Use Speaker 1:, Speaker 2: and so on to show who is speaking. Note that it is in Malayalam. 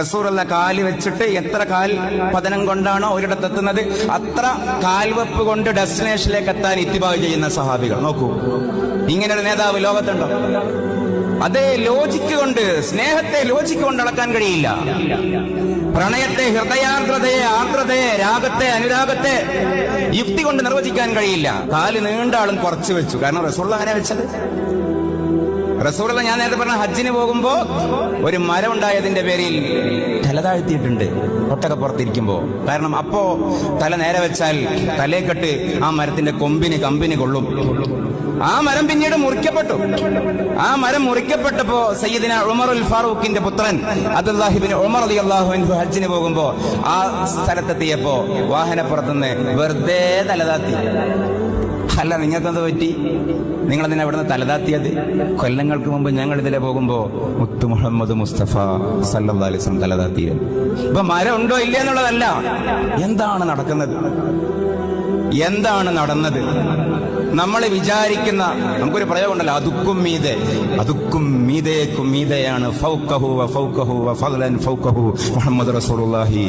Speaker 1: റസൂറുള്ള കാൽ വെച്ചിട്ട് എത്ര കാൽ പതനം കൊണ്ടാണോ ഒരിടത്ത് എത്തുന്നത്? അത്ര കാൽവെപ്പ് കൊണ്ട് ഡെസ്റ്റിനേഷനിലേക്ക് എത്താൻ ഇത്തിബാവ് ചെയ്യുന്ന സഹാബികൾ. നോക്കൂ. ഇങ്ങനെ ഒരു നേതാവ് ലോകത്തുണ്ടോ? അതേ ലോജിക്ക് കൊണ്ട് സ്നേഹത്തെ ലോജിക്ക് കൊണ്ട് അളക്കാൻ കഴിയില്ല. പ്രണയത്തെ ഹൃദയാർദ്രതയെ ആർദ്രതയെ രാഗത്തെ അനുരാഗത്തെ യുക്തി കൊണ്ട് നിർവചിക്കാൻ കഴിയില്ല. കാൽ നീണ്ട ആളും കുറച്ച് വെച്ചു. കാരണം റസൂള്ള അങ്ങനെ വെച്ചത്? റസൂള്ള ഞാൻ നേരത്തെ പറഞ്ഞ ഹജ്ജിന് പോകുമ്പോ ഒരു മരം ഉണ്ടായതിന്റെ പേരിൽ തല താഴ്ത്തിയിട്ടുണ്ട്. ഒട്ടൊക്കെ പുറത്തിരിക്കുമ്പോ. കാരണം അപ്പോ തല നേരെ വെച്ചാൽ തലേക്കെട്ട് ആ മരത്തിന്റെ കൊമ്പിന് കമ്പിന് കൊള്ളും. ആ മരം പിന്നീട് മുറിക്കപ്പെട്ടു. ആ മരം മുറിക്കപ്പെട്ടപ്പോ സയ്യിദിന ഉമർ ഉൽ ഫാറൂഖിന്റെ പുത്രൻ അബ്ദുല്ലാഹിബിൻ ഉമർ അലി അള്ളാഹു ഹജ്ജിന് പോകുമ്പോ ആ സ്ഥലത്തെത്തിയപ്പോ വാഹനപ്പുറത്തുനിന്ന് വെറുതെ തലതാത്തി അല്ല നിങ്ങൾക്കെന്ത് പറ്റി? നിങ്ങൾ അതിനെ അവിടുന്ന് തലതാത്തിയത്? കൊല്ലങ്ങൾക്ക് മുമ്പ് ഞങ്ങൾ ഇതിലെ പോകുമ്പോ മുത്തു മുഹമ്മദ് മുസ്തഫ സല്ലാ തലതാത്തിയത്. ഇപ്പൊ മരം ഉണ്ടോ ഇല്ല എന്നുള്ളതല്ല. എന്താണ് നടക്കുന്നത്? എന്താണ് നടന്നത്? നമ്മൾ വിചാരിക്കുന്ന നമുക്കൊരു പ്രയോഗം ഉണ്ടല്ലോ അതുക്കും മീതെ അതുക്കും മീതേക്കും മീതയാണ് ഫൗക്കഹു ഫൗക്കഹു ഫൗക്കഹു മുഹമ്മദ് റസൂലുള്ളാഹി